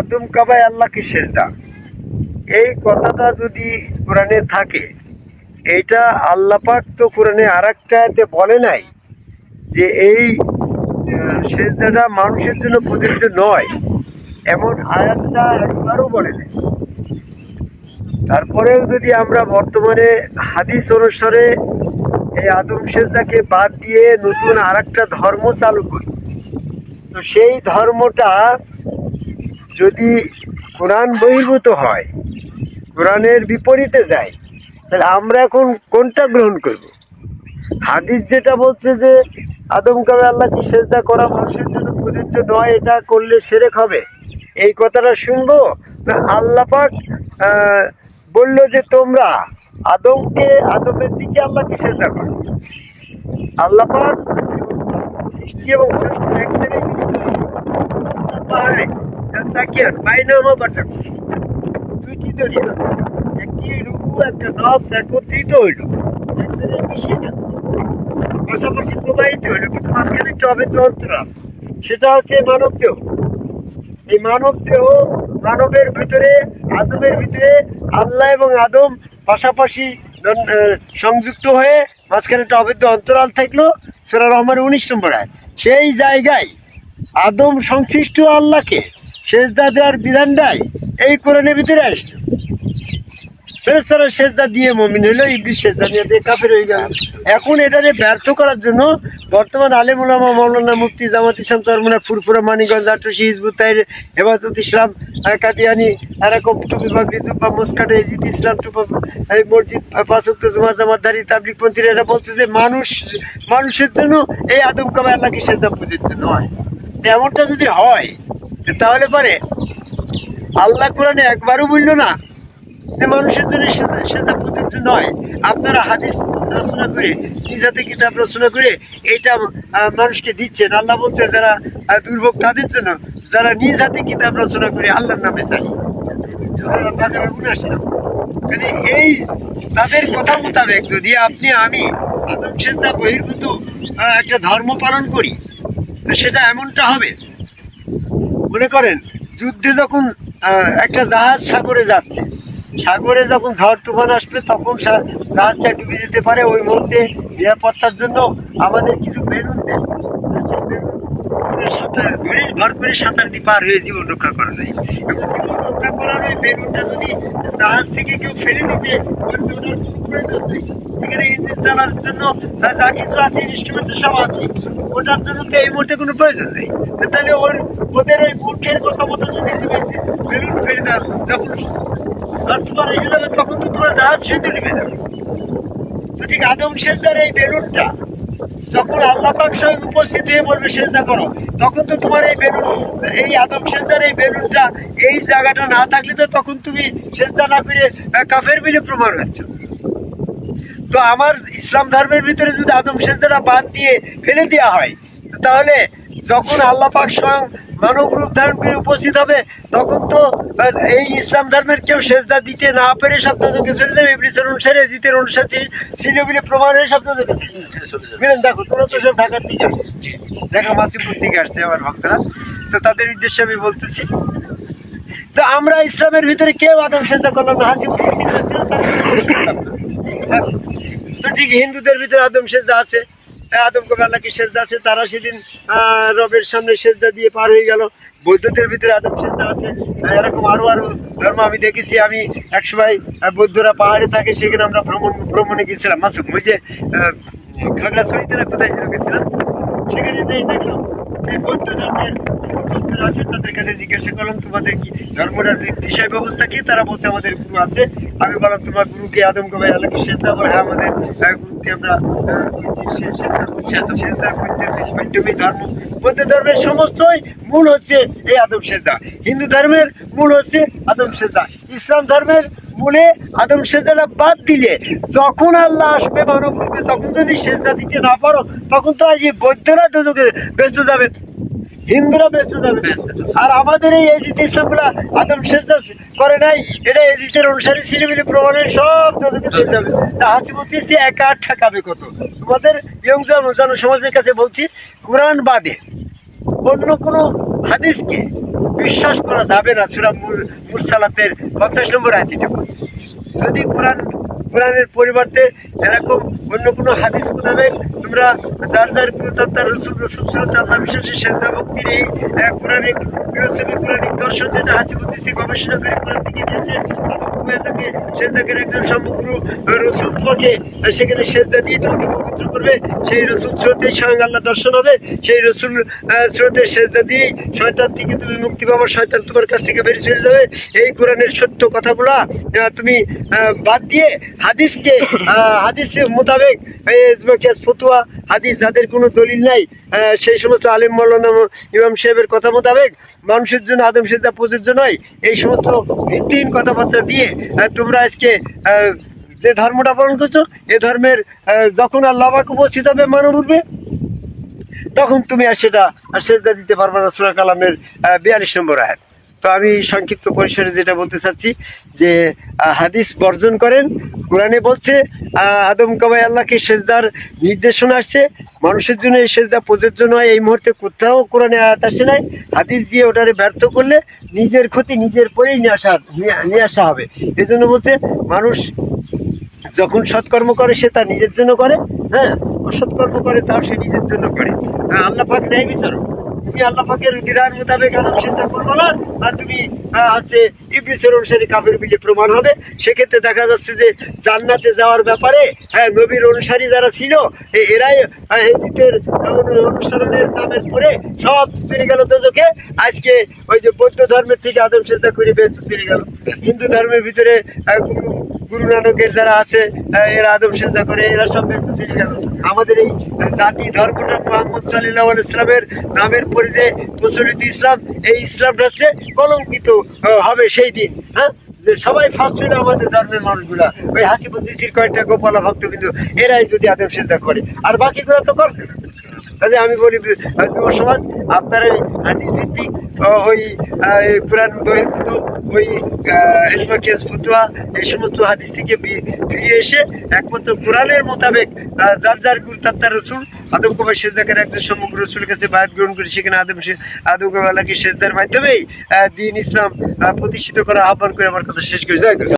আদম কাবায় আল্লাহকে সেজদা। এই কথাটা যদি কোরআনে থাকে, এইটা আল্লাহ পাক তো কোরআনে আর বলে নাই যে এই সেজদাটা মানুষের জন্য প্রযোজ্য নয়। এমন আয়াতটা একবারও বলে নাই। তারপরেও যদি আমরা বর্তমানে হাদিস অনুসারে এই আদম সেজদাকে বাদ দিয়ে নতুন আর ধর্ম চালু করি, তো সেই ধর্মটা যদি কোরআন বহির্ভূত হয় কোরআনের বিপরীতে যায় তাহলে আমরা এখন কোনটা গ্রহণ করব? হাদিস যেটা বলছে যে আদম কাবে আল্লাহকে সেজদা করা মানুষের জন্য প্রযোজ্য নয় এটা করলে সেরেক হবে। এই কথাটা শুনব না আল্লাহ পাক আহ, বলল যে তোমরা আদমকে আদমের দিকে আল্লাহকে সেজদা করো। আল্লাহ পাক সৃষ্টি এবং সৃষ্টি এক তাকিয়ান বাইনামা বাঁচা দুইটি দরিয়া একটি রুকু একটা নফস একত্রিত হইল। পাশাপাশি প্রবাহিত হইল, কিন্তু মাঝখানে একটা অবৈধ অন্তরাল সেটা হচ্ছে মানব দেহ। এই মানব দেহ মানবের ভিতরে, আদমের ভিতরে, আল্লাহ এবং আদম পাশাপাশি সংযুক্ত হয়ে মাঝখানে একটা অবৈধ অন্তরাল থাকল, সোরা রহমান উনিশ নম্বর আয় সেই জায়গায় আদম সংশ্লিষ্ট আল্লাহকে সেজদা দেওয়ার বিধানটাই এই কোরআনের ভিতরে আসলো ফেরেস্তারা সেজদা দিয়ে মমিন হইল ইংলিশ সেজদা নিয়ে দিয়ে কাফের হয়ে গেল। এখন এটাকে ব্যর্থ করার জন্য বর্তমান আলেম উলামা মৌলানা মুফতি জামাত ইসলাম চরমনা, ফুরফুরা, মানিগঞ্জ আটুসি হিজবুত, তাইর, হেফাজত ইসলাম কাদিয়ানি এরকম টুপি পাগড়ি জুব্বা, মুসকাটে, এজিদ ইসলাম, টুপা মসজিদ পাঁচক্ত জুমা জামাতদারি তাবলিক পন্থীরা, এরা বলছে যে মানুষ, মানুষের জন্য এই আদম কাবা আল্লাহকে সেজদা প্রযোজ্য নয় তো এমনটা যদি হয় তাহলে পরে আল্লাহ কোরআনে একবারও বলল না মানুষের জন্য সেটা প্রযোজ্য নয়। আপনারা হাদিস রচনা করে নিজাতে কিতাব রচনা করে আহ, মানুষকে দিচ্ছেন। আল্লাহ বলছে যারা দুর্ভোগ তাদের জন্য যারা নিজ হাতে কিতাব রচনা করে আল্লাহর নামে চাই মানে এই তাদের কথা মোতাবেক যদি আপনি আমি আদম সেজদা বহির্ভূত একটা ধর্ম পালন করি সেটা এমনটা হবে মনে করেন, যুদ্ধে যখন একটা জাহাজ সাগরে যাচ্ছে, সাগরে যখন ঝড় তুফান আসবে, তখন জাহাজটা ডুবে যেতে পারে। ওই মুহূর্তে নিরাপত্তার জন্য আমাদের কিছু বেলুন করে সাঁতার ধরে ভর করে সাঁতার দিয়ে পার হয়ে জীবন রক্ষা করা যায়। এবং জীবন রক্ষা করার ওই বেলুনটা যদি জাহাজ থেকে কেউ ফেলে বেলুনের প্রয়োজন নেই এখানে ইঞ্জিন চালার জন্য যা কিছু আছে, ইনস্ট্রুমেন্ট সব আছে। ওটার জন্য তো এই মুহূর্তে কোনো প্রয়োজন নেই। তাহলে ওর ওদের ওই মূর্খের কথা মতো যদি তুমি বেলুন ফেলে দাও যখন আর তোমার এসে যাবে তখন তো তোমার জাহাজ সেতু নেমে যাবে। তো ঠিক আদম সেজদার এই বেলুনটা যখন আল্লাহ পাক স্বয়ং উপস্থিত হয়ে বলবে সেজদা করো, তখন তো তোমার এই বেলুন, এই আদম সেজদার এই বেলুনটা এই জায়গাটা না থাকলে তো তখন তুমি সেজদা না করে কাফের মিলে প্রমাণ হচ্ছ তো আমার ইসলাম ধর্মের ভিতরে যদি আদম সেজদাটা বাদ দিয়ে ফেলে দেওয়া হয় তাহলে যখন আল্লাহ পাক স্বয়ং মানব রূপ ধারণ করে উপস্থিত হবে তখন তো এই ইসলাম ধর্মের কেউ সেজদা দিতে না পেরে শব্দকে চলে যাবে। ইবলিসের অনুসারে জিতের অনুসারে ছিল বলে প্রমাণ হয়ে শব্দকে বুঝলেন দেখো তোমরা তো সব ঢাকার দিকে আসছে। ঢাকা মাসিপুর দিকে আসছে আমার ভক্তরা। তো তাদের উদ্দেশ্যে আমি বলতেছি তো আমরা ইসলামের ভিতরে কেউ আদম সেজদা করলাম না। হ্যাঁ। তো ঠিক হিন্দুদের ভিতরে আদম সেজদা আছে হ্যাঁ, আদম কবে আল্লাহকে সেজদা আছে? তারা সেদিন রবের সামনে সেজদা দিয়ে পার হয়ে গেল। বৌদ্ধদের ভিতরে আদম সেজদা আছে। এরকম আরও আরও ধর্ম আমি দেখেছি। আমি একসময় বৌদ্ধরা পাহাড়ে থাকে সেখানে আমরা ভ্রমণ ভ্রমণে গেছিলাম মাসুম ওই যে খাগড়াছড়িতে কোথায় ছিল গেছিলাম? সেখানে দেখলাম। আছে তাদের কাছে জিজ্ঞাসা করলাম, তোমাদের কি ধর্মটার বি- বিষয় ব্যবস্থা কি? তারা বলছে, আমাদের গুরু আছে। আমি বললাম, তোমার গুরুকে আদম কবে আলোকে সেজদা বলে হ্যাঁ আমাদের গুরুকে আমরা ধর্মের সমস্তই মূল হচ্ছে এই হিন্দু ধর্মের মূল হচ্ছে ইসলাম ধর্মের মূলে আদম সেজদাটা বাদ দিলে, যখন আল্লাহ আসবে মানব রূপে তখন যদি সেজদা দিতে না পারো, তখন তো আজ এই বৌদ্ধরা দুটোকে ব্যস্ত যাবে। হিন্দুরা ব্যস্ত যাবে। আর আমাদের এই এজিত ইসলামরা আদম সেজদা করে নাই, এটা এজিতের অনুসারী ছিলিমিলি প্রমাণের সব দুটোকে চলে যাবে। তা হাসি বলছিস একা আর ঠেকাবে কত? তোমাদের ইয়ং জন সমাজের কাছে বলছি, কোরআন বাদে অন্য কোনো হাদিসকে বিশ্বাস করা যাবে না সুরা মুরসালাতের পঞ্চাশ নম্বর আয়াতিটা বলছে। যদি কোরআন কোরআনের পরিবর্তে এরকম অন্য কোনো হাদিস মোতাবেক তোমরা যার যার তার রসুল রসুল সুরত আল্লাহ বিশ্বাসী, সেজদা ভক্তির এই পুরাণিক ফিলোসফি দর্শন যেটা আছে গবেষণা করে কোরআন দিয়েছে। তুমি তাকে সেজদাকের একজন সমগ্র রসুল তোমাকে সেখানে সেজদা দিয়ে তোমাকে পবিত্র করবে। সেই রসুল স্রোতেই স্বয়ং আল্লাহ দর্শন হবে। সেই রসুল স্রোতের সেজদা দিয়েই শয়তান থেকে তুমি মুক্তি পাবো শয়তান তোমার কাছ থেকে বেরিয়ে চলে যাবে। এই কোরআনের সত্য কথাগুলো তুমি বাদ দিয়ে হাদিসকে আহ, হাদিসের মোতাবেক ফতুয়া হাদিস যাদের কোনো দলিল নাই সেই সমস্ত আলিম মৌলানা ইমাম সাহেবের কথা মোতাবেক মানুষের জন্য আদম সেজদা প্রযোজ্য নয়। এই সমস্ত ভিত্তিহীন কথাবার্তা দিয়ে তোমরা আজকে যে ধর্মটা পালন করছ, এ ধর্মের যখন আর লবাক উপস্থিত হবে মানব উঠবে, তখন তুমি আর সেটা সেটা দিতে পারবে না, সুরা কালামের বিয়াল্লিশ নম্বর আয়াত। তো আমি সংক্ষিপ্ত পরিসরে যেটা বলতে চাচ্ছি যে হাদিস বর্জন করেন। কোরআনে বলছে আদম কাবাই আল্লাহকে সেজদার নির্দেশনা আসছে। মানুষের জন্য এই সেজদা প্রযোজ্য নয়। এই মুহূর্তে কোথাও কোরআনে আয়াত আসে নাই। হাদিস দিয়ে ওটারে ব্যর্থ করলে নিজের ক্ষতি নিজের পরেই নিয়ে আসা, নিয়ে- নিয়ে আসা হবে। এই জন্য বলছে, মানুষ যখন সৎকর্ম করে, সে তার নিজের জন্য করে। হ্যাঁ অসৎকর্ম করে, তাও সে নিজের জন্য করে। আল্লাহ পাক ন্যায় বিচারক। তুমি আল্লাহ পাকের বিধান মোতাবেক আদম চিন্তা করব না, আর তুমি হচ্ছে ইবলিসের অনুসারী কাফের বিলে প্রমাণ হবে। সেক্ষেত্রে দেখা যাচ্ছে যে জান্নাতে যাওয়ার ব্যাপারে হ্যাঁ নবীর অনুসারী যারা ছিল এরাই অনু- অনুসরণের নামের পরে সব চলে গেল দোজকে আজকে ওই যে বৌদ্ধ ধর্মের থেকে আদম চেষ্টা করে বেশ চলে গেল। হিন্দু ধর্মের ভিতরে গুরু নানকের যারা আছে এরা আদম সেজদা করে, এরা সব ব্যস্ত চলে আমাদের এই জাতি ধর্মটা মোহাম্মদ সাল্লাহ ইসলামের নামের পরে যে প্রচলিত ইসলাম, এই ইসলামটা হচ্ছে কলঙ্কিত হবে সেই দিন হ্যাঁ? যে সবাই ফার্স্ট হইল আমাদের ধর্মের মানুষগুলা। ওই হাসি পঁচিশির কয়েকটা গোপালা ভক্ত কিন্তু এরাই যদি আদম সেজদা করে। আর বাকিগুলো তো করছে না। তাহলে আমি বলি যুব সমাজ, আপনারা এই হাদিস ভিত্তিক ওই এই বহির্ভূত ওই এলমাকিয়াস ফতুয়া, এই সমস্ত হাদিস থেকে ফিরে এসে একমাত্র কোরআনের মোতাবেক যার যার গুরু, তার রসুল, আদম কুমার সেজদাকের একজন সমগ্র রসুলের কাছে বায়াত গ্রহণ করে, সেখানে আদম আদম কুমার আল্লাহকে সেজদার মাধ্যমেই দিন ইসলাম প্রতিষ্ঠিত করা আহ্বান করে, আমার কথা শেষ করে গুরু।